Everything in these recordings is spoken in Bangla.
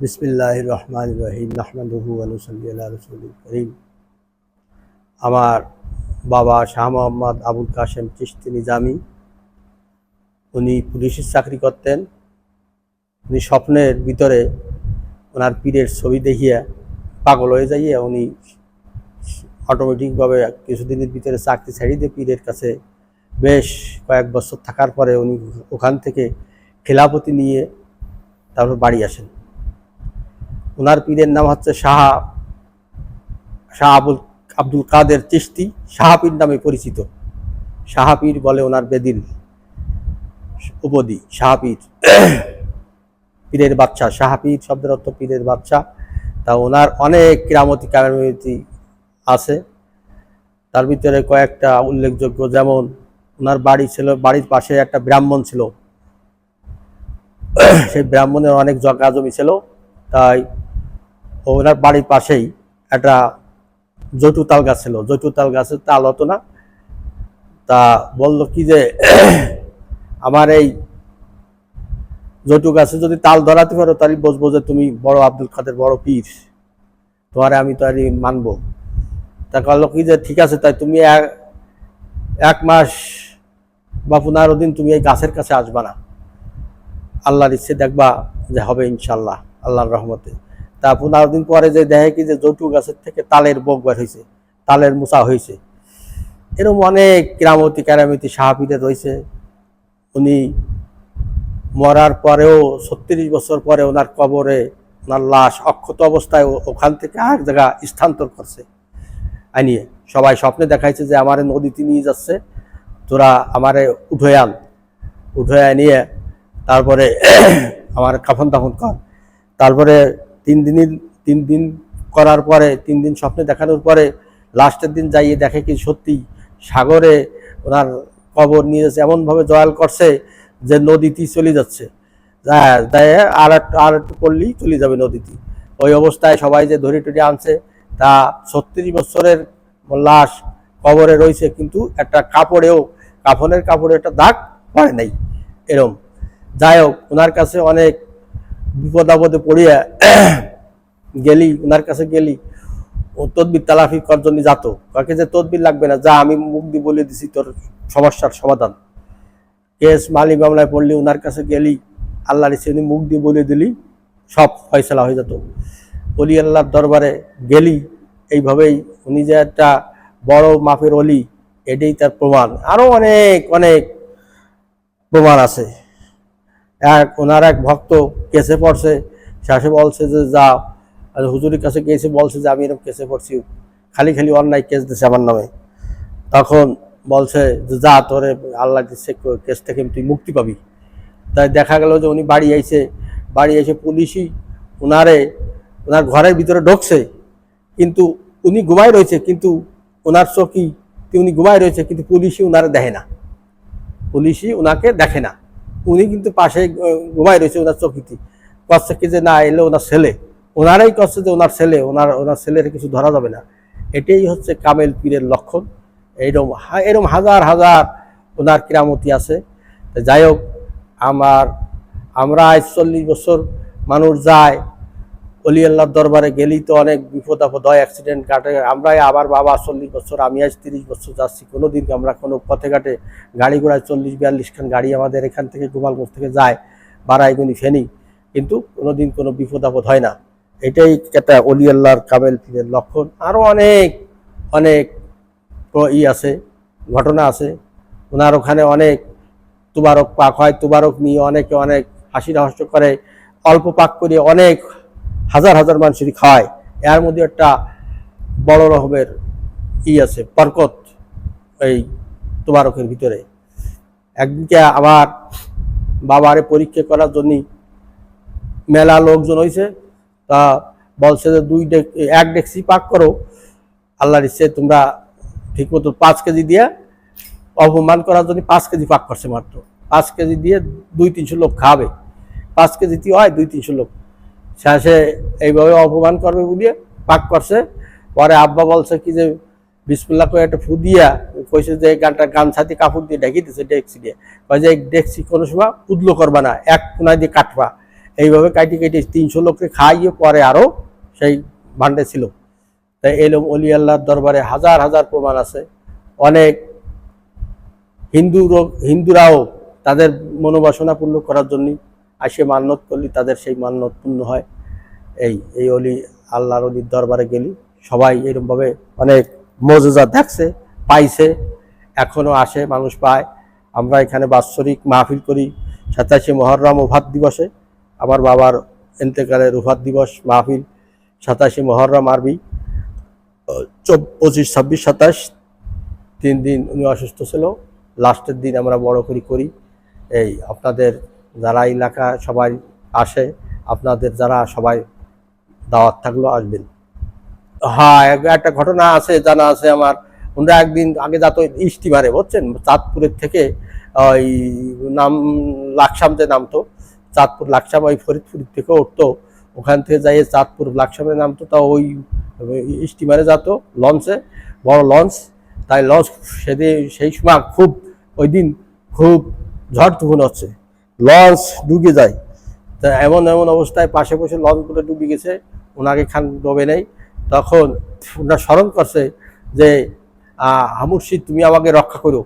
বিসমিল্লাহ রহমান রহিম নাহমাদুহু আনুসল্লি আল্লাহ রসুল করিম। আমার বাবা শাহ মোহাম্মদ আবুল কাশেম চিস্তি নিজামি, উনি পুলিশের চাকরি করতেন। উনি স্বপ্নের ভিতরে ওনার পীরের ছবি দেখিয়া পাগল হয়ে যাইয়া উনি অটোমেটিকভাবে কিছুদিনের ভিতরে চাকরি ছাড়িয়ে দিয়ে পীরের কাছে বেশ কয়েক বছর থাকার পরে উনি ওখান থেকে খেলাপতি নিয়ে তারপর বাড়ি আসেন। ওনার পীরের নাম হচ্ছে শাহ শাহ আবুল, আব্দুল কাদের চিস্তি শাহাপীর নামে পরিচিত। শাহাপীর বলে ওনার বেদিল উপদি শাহাপীর পীরের বাচ্চা শাহাপীর শব্দের অর্থ পীরের বাচ্চা তা ওনার অনেক কিরামতি কারামতি আছে। তার ভিতরে কয়েকটা উল্লেখযোগ্য, যেমন ওনার বাড়ি ছিল, বাড়ির পাশে একটা ব্রাহ্মণ ছিল। সেই ব্রাহ্মণের অনেক জগা জমি ছিল। তাই ওনার বাড়ির পাশেই একটা জটু তাল গাছ ছিল। জটু তাল গাছের তাল হতো না। তা বলল কি যে, আমার এই জটু গাছে যদি তাল ধরাতে পারো, তাহলে বুঝব যে তুমি বড় আব্দুল খাদের বড় পীর। তোমারে আমি তো আর মানবো। তা বলল কি যে, ঠিক আছে, তাই তুমি এক মাস বা পনেরো দিন তুমি এই গাছের কাছে আসবা না। আল্লাহর ইচ্ছে দেখবা যে হবে ইনশাল্লাহ আল্লাহর রহমতে। তা পনেরো দিন পরে যে দেখে কি যে জটু গাছের থেকে তালের বোক বের হয়েছে, তালের মোচা হয়েছে। এরকম অনেক কিরামতি কেরামতি সাহাবিদের রয়েছে। উনি মরার পরেও, ছত্রিশ বছর পরে ওনার কবরে ওনার লাশ অক্ষত অবস্থায় ওখান থেকে আর জায়গা স্থানান্তর করছে। আনিয়ে সবাই স্বপ্নে দেখাইছে যে আমারে নদীতে নিয়ে যাচ্ছে, তোরা আমারে উঠে আন। উঠে নিয়ে তারপরে আমার কাফন তাফন কর। তারপরে তিন দিনই, তিন দিন করার পরে, তিন দিন স্বপ্নে দেখানোর পরে, লাস্টের দিন যাইয়ে দেখে কি সত্যি সাগরে ওনার কবর নিয়ে যাচ্ছে, এমনভাবে জয়াল করছে যে নদীতে চলে যাচ্ছে। আর একটু আর একটু করলেই চলে যাবে নদীতে ওই অবস্থায় সবাই যে ধরে টরে আনছে, তা ছত্রিশ বছরের লাশ কবরে রয়েছে, কিন্তু একটা কাপড়েও, কাফনের কাপড়ে একটা দাগ পড়ে নাই, এরম। যাই হোক, ওনার কাছে অনেক বিপদ আপদে পড়িয়া গেলি ওনার কাছে গেলি, ও তদবির তালাফি কর জন্য যাত। কাকে যে তদবির লাগবে না, যা আমি মুখ দিয়ে বলে দিছি তোর সমস্যার সমাধান। কেস মালি মামলায় পড়লি ওনার কাছে গেলি, আল্লাহর ইচ্ছে উনি মুখ দিয়ে বলে দিলি, সব ফয়সলা হয়ে যেত। অলি আল্লাহর দরবারে গেলি, এইভাবেই উনি যে একটা বড় মাপের অলি, এটাই তার প্রমাণ। আরও অনেক অনেক প্রমাণ আছে। এক, ওনার এক ভক্ত কেসে পড়ছে। শেষে বলছে যে, যা। হুজুরের কাছে গেছে বলছে যে, আমি এরকম কেসে পড়ছি। খালি খালি অন্যায় কেস দিছে আমার নামে। তখন বলছে যে, যা, তোরে আল্লাহ দিচ্ছে কেস থেকে তুই মুক্তি পাবি। তাই দেখা গেল যে, উনি বাড়ি আইছে। বাড়ি এসে পুলিশই ওনারে ওনার ঘরের ভিতরে ঢুকছে। কিন্তু উনি ঘুমায় রয়েছে, কিন্তু ওনার চকি উনি ঘুমায় রয়েছে, কিন্তু পুলিশই ওনারে দেখে না। পুলিশই ওনাকে দেখে না। উনি কিন্তু পাশে ঘুমাই রয়েছে ওনার চকিতে। কচ্ছে কি যে না, এলে ওনার ছেলে। ওনারাই কচ্ছে যে ওনার ছেলে, ওনার ওনার ছেলের কিছু ধরা যাবে না। এটাই হচ্ছে কামেল পীরের লক্ষণ। এইরকম এরকম হাজার হাজার ওনার কিরামতি আছে। যাই হোক, আমার, আমরা আজ চল্লিশ বছর মানুষ যায় অলি আল্লাহর দরবারে গেলেই তো অনেক বিপদ আপদ হয় অ্যাক্সিডেন্ট কাটে আমরাই আবার বাবা চল্লিশ বছর, আমি আজ তিরিশ বছর যাচ্ছি। কোনো দিন আমরা কোনো পথে ঘাটে গাড়ি ঘোড়ায় চল্লিশ, বিয়াল্লিশ খান গাড়ি আমাদের এখান থেকে গোপালগঞ্জ থেকে যায়, বারাইগুনি, ফেনি। কিন্তু কোনো দিন কোনো বিপদ আপদ হয় না। এটাই একটা অলি আল্লাহর কামেল পীরের লক্ষণ। আরও অনেক অনেক ই আছে, ঘটনা আছে। ওনার ওখানে অনেক তুবারক পাক হয়, তুবারক নিয়ে অনেকে অনেক হাসি রহস্য করে, অল্প পাক করে অনেক হাজার হাজার মানুষেরই খায়, এর মধ্যে একটা বড় রকমের ই আছে, বরকত এই তুবারকের ভিতরে। একদিকে আবার বাবারে পরীক্ষা করার জন্য মেলা লোকজন হয়েছে তা বলছে যে দুই ডেক, এক ডেক্সি পাক করো, আল্লাহর ইচ্ছে তোমরা ঠিক মতো পাঁচ কেজি দিয়ে অপমান করার জন্য পাঁচ কেজি পাক করছে মাত্র। পাঁচ কেজি দিয়ে দুই তিনশো লোক খাবে। পাঁচ কেজিতে হয়? দুই তিনশো লোক। শেষে এইভাবে অপমান করবে বুঝিয়ে পাক করছে। পরে আব্বা বলছে কি যে, বিসমুল্লাহ করে একটা ফু দিয়া কইছে যে গানটা গান সাথে কাপড় দিয়ে ঢেকে দিছে ডেক্সি দিয়ে। কয় যে ডেক্সি কোনো সময় উদলো করবা না, এক কোনায় দিয়ে কাটবা। এইভাবে কাটি কেটে তিনশো লোককে খাইয়ে পরে আরও সেই ভান্ডে ছিল। তাই এলম অলি আল্লাহর দরবারে হাজার হাজার প্রমাণ আছে। অনেক হিন্দু হিন্দুরাও তাদের মনোবাসনা পূর্ণ করার জন্য আসে মান্যত করলি, তাদের সেই মান্যত পূর্ণ হয়। এই এই অলি আল্লাহর অলির দরবারে গেলি। সবাই এরকমভাবে অনেক মজুজা দেখছে, পাইছে এখনও আসে, মানুষ পায়। আমরা এখানে বাৎসরিক মাহফিল করি, সাতাশে মহরম ওভাত দিবসে। আমার বাবার এন্তেকালের ওভাত দিবস মাহফিল, সাতাশে মহরম আরবি। পঁচিশ, ছাব্বিশ, সাতাশ, তিন দিন উনি অসুস্থ ছিল। লাস্টের দিন আমরা বড় করি করি। এই, আপনাদের যারা এলাকা সবাই আসে, আপনাদের যারা সবাই দাওয়াত থাকল আসবেন। হ্যাঁ এক- একটা ঘটনা আছে, জানা আছে আমার। ওনারা একদিন আগে যাত ইস্টিমারে বুঝছেন? চাঁদপুরের থেকে ওই নাম, লাকসাম যে নামতো, চাঁদপুর লাকসাম, ওই ফরিদপুর থেকে উঠতো। ওখান থেকে যাই চাঁদপুর লাকসামে নামতো, তা ওই স্টিমারে যেত লঞ্চে, বড় লঞ্চ। তাই লঞ্চ সেদিন, সেই সময় খুব, ওই দিন খুব ঝড় তুফান হচ্ছে। লঞ্চ ডুবে যায়। তা এমন এমন অবস্থায় পাশে বসে লঞ্চগুলো ডুবে গেছে, ওনাকে খান ডোবে নেই। তখন ওনার স্মরণ করছে যে হামুরশিদ তুমি আমাকে রক্ষা করো।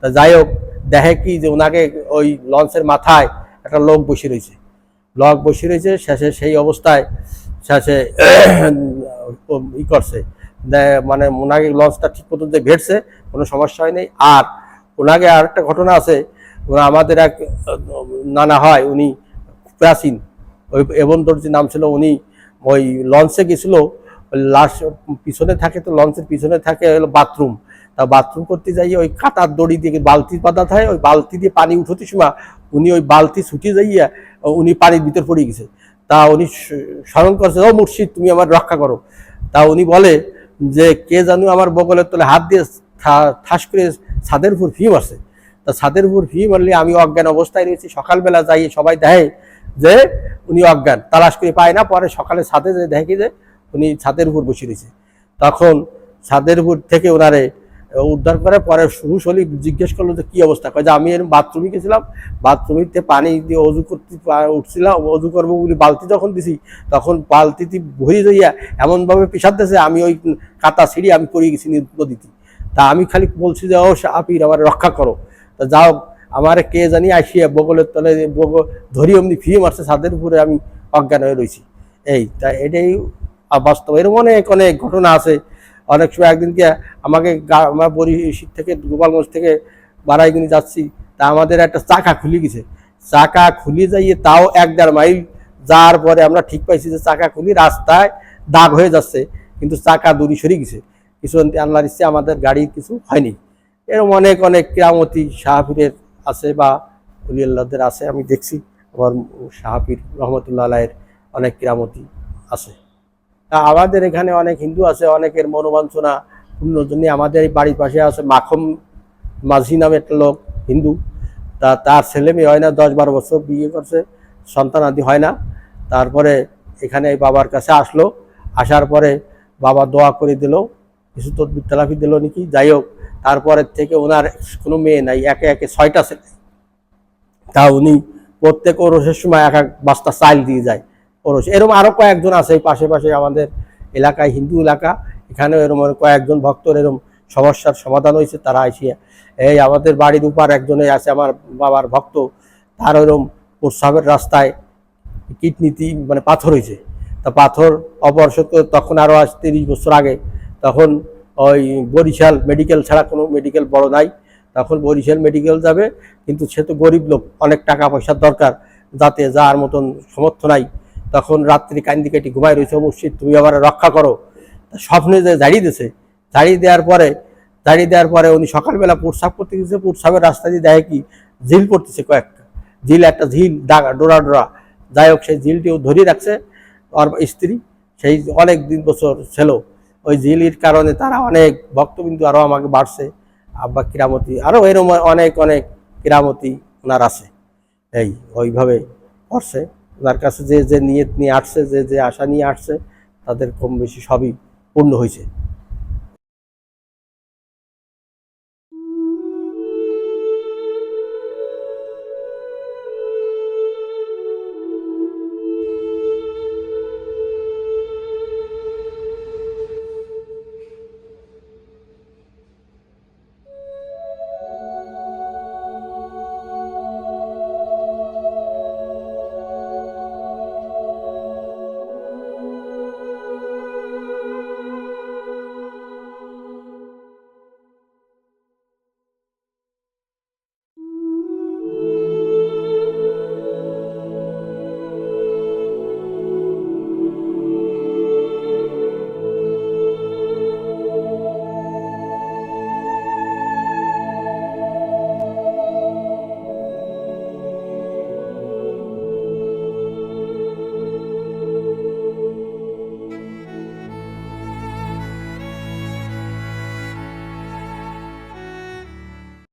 তা যাই হোক, দেখে কি যে ওনাকে ওই লঞ্চের মাথায় একটা লোক বসে রয়েছে। লোক বসে রয়েছে, শেষে সেই অবস্থায় শেষে ই করছে। মানে ওনাকে লঞ্চটা ঠিক মতো যে ভেটছে কোনো সমস্যা হয়নি। আর ওনাকে আর একটা ঘটনা আছে ওরা আমাদের এক নানা হয়, উনি প্রাচীন। ওই এবং দর্জি নাম ছিল, উনি ওই লঞ্চে গেছিল, লাশ পিছনে থাকে তো, লঞ্চের পিছনে থাকে হলো বাথরুম। তা বাথরুম করতে যাই ওই কাটার দড়ি দিয়ে বালতি পাতা থাকে, ওই বালতি দিয়ে পানি উঠতে সময় উনি ওই বালতি ছুটে যাইয়া, উনি পানির ভিতর পড়ে গেছে। তা উনি স্মরণ করছে, ও মুর্শিদ, তুমি আমার রক্ষা করো। তা উনি বলে যে, কে জানো আমার বগলের তলে হাত দিয়ে ঠাস করে ছাদের উপর ফি মারছে তা ছাদের উপর ফি মারলে আমি অজ্ঞান অবস্থায় রয়েছি। সকালবেলা যাই, সবাই দেখে যে উনি অজ্ঞান। তালাশ করে, পায় না। পরে সকালে ছাদে যে দেখি যে উনি ছাদের উপর বসে রয়েছে। তখন ছাদের উপর থেকে ওনারে উদ্ধার করে, পরে শুরু শলি জিজ্ঞেস করল যে, কি অবস্থা? কয় যে, আমি এরকম বাথরুমে গেছিলাম। বাথরুমিতে পানি দিয়ে অজু করতে উঠছিলাম, অজু করব বলে বালতি যখন দিছি, তখন বালতিতে ভরে যাইয়া এমনভাবে পেশাদ দিয়েছে আমি ওই কাতা সিঁড়ি আমি পড়ে গেছি নদীতে। তা আমি খালি বলছি যে, ও আপির, আমার রক্ষা করো। তা যাও, আমার কে জানি আসিয়া বগলের তলে বগ, ধরি অমনি ফিয়ে মারছে, ছাদের উপরে আমি অজ্ঞান হয়ে রয়েছি এই, তা এটাই বাস্তব। এরকম অনেক অনেক ঘটনা আছে। অনেক সময় একদিনকে আমাকে আমার বরিশির থেকে, গোপালগঞ্জ থেকে বারাইগুনি যাচ্ছি, তা আমাদের একটা চাকা খুলে গেছে। চাকা খুলে যাইয়ে তাও এক দেড় মাইল যাওয়ার পরে আমরা ঠিক পাইছি যে চাকা খুলি রাস্তায় দাগ হয়ে যাচ্ছে, কিন্তু চাকা দূরি সরে গেছে। কিছু আল্লাহর ইচ্ছে আমাদের গাড়ির কিছু হয়নি। এরকম অনেক অনেক কেরামতি শাহপীরের আছে বা অলি আল্লাহদের আছে, আমি দেখছি। আমার শাহপীর রহমতুল্লাহ আলাহের অনেক কেরামতি আছে। তা আমাদের এখানে অনেক হিন্দু আছে, অনেকের মনোবাঞ্ছনা পূর্ণ জন্য আমাদের এই বাড়ির পাশে আছে মাখম মাঝি নামে একটা লোক, হিন্দু। তা তার ছেলে মেয়ে হয় না, দশ বারো বছর বিয়ে করছে, সন্তান আদি হয় না। তারপরে এখানে বাবার কাছে আসলো, আসার পরে বাবা দোয়া করে দিল, কিছু তদবির দিল নাকি? যাই হোক তারপরের থেকে ওনার কোনো মেয়ে নাই, একে একে ছয়টা ছেলে। তা উনি প্রত্যেক ওরসের সময় এক এক বাস্তা চাল দিয়ে যায় ওরস। এরকম আরও কয়েকজন আছে এই পাশে পাশে আমাদের এলাকায়, হিন্দু এলাকা। এখানেও এরকম কয়েকজন ভক্তর এরকম সমস্যার সমাধান হয়েছে, তারা আসিয়া এই আমাদের বাড়ির উপর একজনে আছে, আমার বাবার ভক্ত। তার ওরকম প্রস্রাবের রাস্তায় কিডনিতে মানে পাথর হয়েছে। তা পাথর অপারেশন তখন আরও আজ তিরিশ বছর আগে তখন ওই বরিশাল মেডিকেল ছাড়া কোনো মেডিকেল বড় নাই। তখন বরিশাল মেডিকেল যাবে, কিন্তু সে তো গরিব লোক, অনেক টাকা পয়সার দরকার, যাতে যাওয়ার মতন সমর্থ নাই। তখন রাত্রি কান্দি কাটি ঘুমাই রয়েছে মুর্শিদ তুমি আবার রক্ষা করো। স্বপ্নে যে দাঁড়িয়ে দিছে দাঁড়িয়ে দেওয়ার পরে দাঁড়িয়ে দেওয়ার পরে উনি সকালবেলা প্রস্রাব করতে গেছে। প্রস্রাবের রাস্তা দিয়ে দেখে কি, ঝিল পড়তেছে কয়েকটা। ঝিল একটা ঝিল ডাকা ডোরা ডোরা। যাই হোক, সেই ঝিলটিও ধরিয়ে রাখছে। ওর স্ত্রী, সেই অনেক দিন বছর ছিল। ওই জিলির কারণে তারা অনেক ভক্তবিন্দু আরও আমাকে বাড়ছে। আব্বা কিরামতি আরও এরকম অনেক অনেক কিরামতি ওনার আছে। এই ওইভাবে করছে। ওনার কাছে যে যে নিয়ত নিয়ে আসছে, যে যে আশা নিয়ে আসছে, তাদের কম বেশি সবই পূর্ণ হয়েছে।